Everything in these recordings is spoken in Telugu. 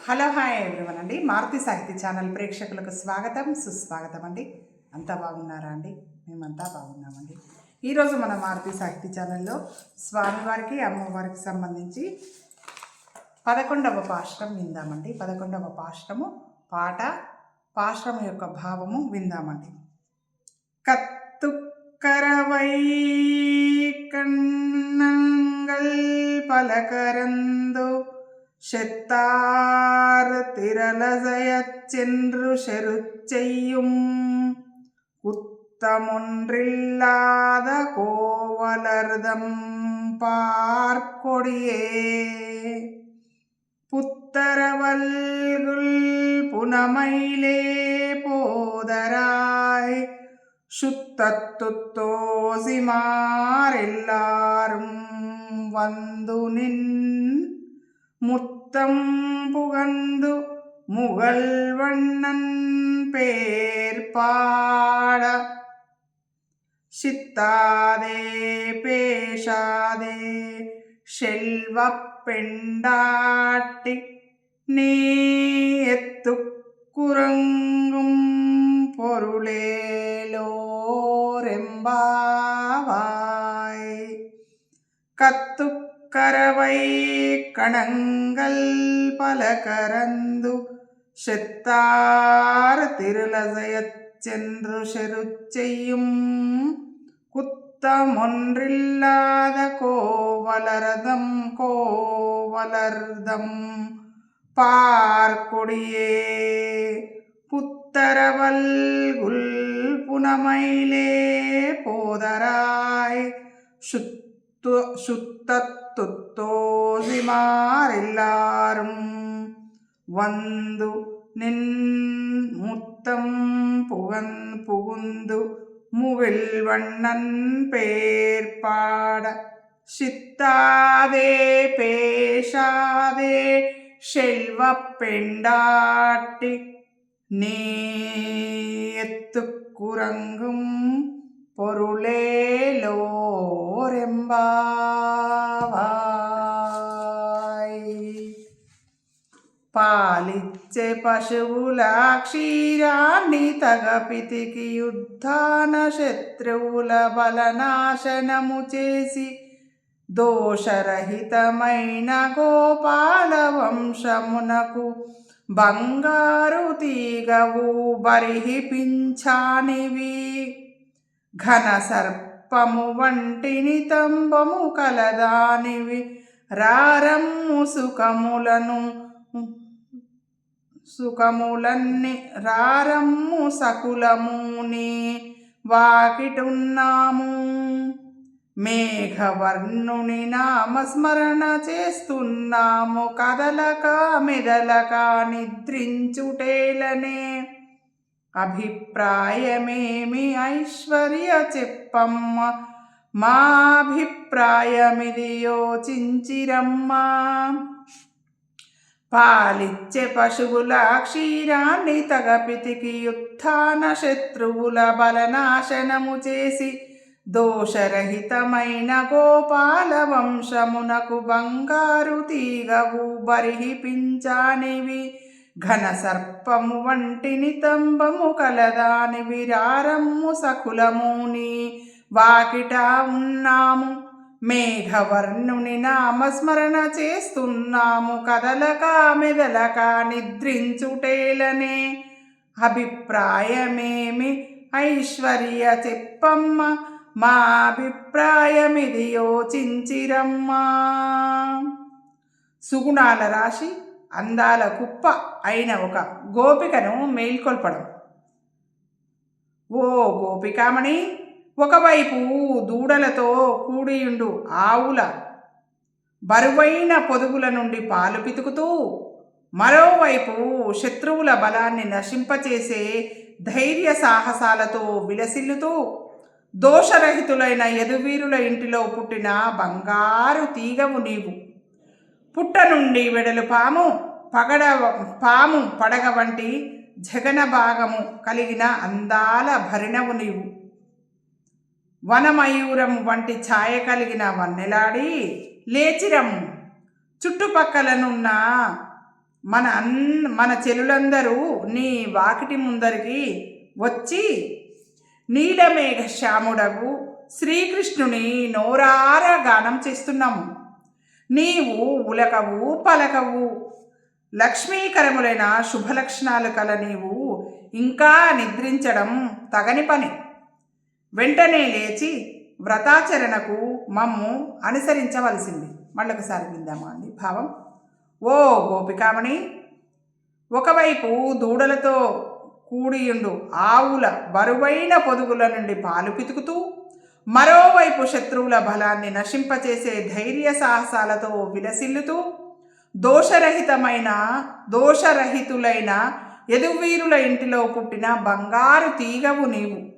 హలో హాయ్ ఎవ్రీవన్ అండి మారుతి సాహిత్య ఛానల్ ప్రేక్షకులకు స్వాగతం సుస్వాగతం అండి అంతా బాగున్నారా అండి మేమంతా బాగున్నామండి ఈరోజు మన మారుతి సాహిత్య ఛానల్లో స్వామివారికి అమ్మవారికి సంబంధించి పదకొండవ పాశ్రం విందామండి పదకొండవ పాశ్రము పాట పాశ్రము యొక్క భావము విందామండి கத்துக்கரவை கண்ணங்கள் பலகரந்து செத்தார் திரளசயச் சென்று செருச்செய்யும் குத்தமொன்றில்லாத கோவலர்தம் பார்க்கொடியே. புத்தரவல்குள் புனமயிலே போதராய் சுத்தத்துத்தோசிமாரெல்லாரும் வந்து நின் முத்தம் புகந்து முகழ்வண்ணன் பேர் பாட. சித்தாதே பேசாதே செல்வ பெண்டாட்டி நீ குரங்கும் பொருளேலோரெம்பாவாய். கத்துக்கரவை கணங்கள் பல கரந்து செத்தார் திருலசையச் சென்று செருச்செய்யும் குத்தமொன்றில்லாத கோவலரதம் கோவலர்தம் பார்க்கொடியே. புத்தரவல்குல் புனமையிலே போதராய் சுத்த சுத்தத்துத்தோசிமாரெல்லாரும் வந்து நின் முத்தம் புகந் புகுந்து முகில் வண்ணன் பேர்பாட சித்தாதே பேசாதே செல்வ பெண்டாட்டி நீ குரங்கும் పొరులేలోరెంబావాయ్ పాలిచ్చే పశువుల క్షీరాన్ని తగపితికి యుద్ధాన శత్రువుల బలనాశనము చేసి దోషరహితమైన గోపాల వంశమునకు బంగారు తీగవు బరిహిపించానివి ఘన సర్పము వంటి నితంబము కలదానివి. రారమ్ము సుఖములను సుఖములన్ని రారమ్ము సకులముని వాకిటున్నాము. మేఘవర్ణుని నామస్మరణ చేస్తున్నాము. కదలక మెదలక నిద్రించుటేలనే అభిప్రాయమేమి ఐశ్వర్య చెప్పమ్మ? మా అభిప్రాయమిది యోచించిరమ్మా. పాలిచ్చే పశువుల క్షీరాన్ని తగపితికి యుత్థాన శత్రువుల బలనాశనము చేసి దోషరహితమైన గోపాల వంశమునకు బంగారు తీగవు బరిహిపించానివి. ఘన సర్పము వంటిని తంబము కలదాని విరారమ్ము సకులముని వాకిట ఉన్నాము. మేఘవర్ణుని నామస్మరణ చేస్తున్నాము. కదలక మెదలక నిద్రించుటేలనే అభిప్రాయమేమి? ఐశ్వర్య చెప్పమ్మ మా అభిప్రాయమిది యోచించిరమ్మా. సుగుణాల రాశి అందాల కుప్ప అయిన ఒక గోపికను మేల్కొల్పడం. ఓ గోపికామణి ఒకవైపు దూడలతో కూడియుండు ఆవుల బరువైన పొదుగుల నుండి పాలు పితుకుతూ మరోవైపు శత్రువుల బలాన్ని నశింపచేసే ధైర్య సాహసాలతో విలసిల్లుతూ దోషరహితులైన యదువీరుల ఇంటిలో పుట్టిన బంగారు తీగవు నీవు. పుట్ట నుండి వెడలు పాము పగడ పాము పడగ వంటి జగన భాగము కలిగిన అందాల భరిణవు నీవు. వనమయూరం వంటి ఛాయ కలిగిన వన్నెలాడి లేచిరము చుట్టుపక్కలనున్న మన అన్ మన చెలులందరూ నీ వాకిటి ముందరికి వచ్చి నీలమేఘ శ్యాముడగు శ్రీకృష్ణుని నోరార గానం చేస్తున్నాము. నీవు ఉలకవు పలకవు లక్ష్మీకరములైన శుభలక్షణాలు కల నీవు ఇంకా నిద్రించడం తగని పని. వెంటనే లేచి వ్రతాచరణకు మమ్ము అనుసరించవలసింది. మళ్ళొకసారి విందామా అండి భావం. ఓ గోపికామణి ఒకవైపు దూడలతో కూడియుండు ఆవుల బరువైన పొదుగుల నుండి పాలు పితుకుతూ మరోవైపు శత్రువుల బలాన్ని నశింపచేసే ధైర్య సాహసాలతో విలసిల్లుతూ దోషరహితమైన దోషరహితులైన ఎదువీరుల ఇంటిలో పుట్టిన బంగారు తీగవు నీవు.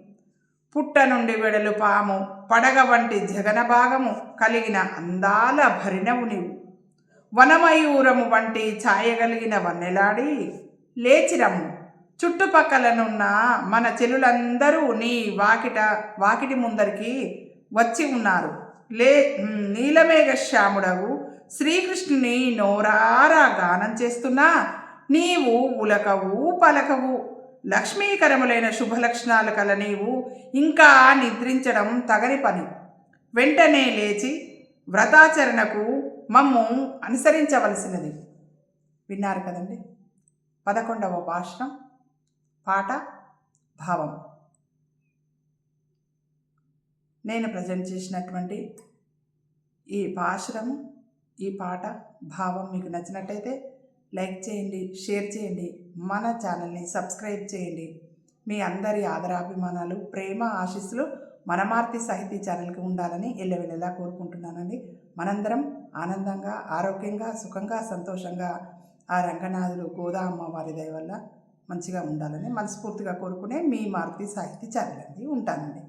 పుట్ట నుండి వెడలు పాము పడగ వంటి జగన భాగము కలిగిన అందాల భరిణవు నీవు. వనమయూరము వంటి ఛాయగలిగిన వన్నెలాడి లేచిరము. చుట్టుపక్కలనున్న మన చెలులందరూ నీ వాకిట వాకిటి ముందరికి వచ్చి ఉన్నారు. లే నీలమేఘ శ్యాముడవు శ్రీకృష్ణుని నోరారా గానం చేస్తున్నా. నీవు ఉలకవు పలకవు. లక్ష్మీకరములైన శుభలక్షణాలు కల నీవు. ఇంకా నిద్రించడం తగని పని. వెంటనే లేచి వ్రతాచరణకు మమ్ము అనుసరించవలసినది. విన్నారు కదండి. పదకొండవ భాషణం పాట భావం. నేను ప్రజెంట్ చేసినటువంటి ఈ పాశురము ఈ పాట భావం మీకు నచ్చినట్టయితే లైక్ చేయండి షేర్ చేయండి మన ఛానల్ని సబ్స్క్రైబ్ చేయండి. మీ అందరి ఆదరాభిమానాలు ప్రేమ ఆశీస్సులు మనమార్తి సాహితీ ఛానల్కి ఉండాలని ఎల్లవెల్లలా కోరుకుంటున్నానండి. మనందరం ఆనందంగా ఆరోగ్యంగా సుఖంగా సంతోషంగా ఆ రంగనాథుడు గోదా అమ్మవారి దయ వల్ల మంచిగా ఉండాలని మనస్ఫూర్తిగా కోరుకునే మీ మారుతి సాహితీ ఛానల్ అండి. ఉంటానండి.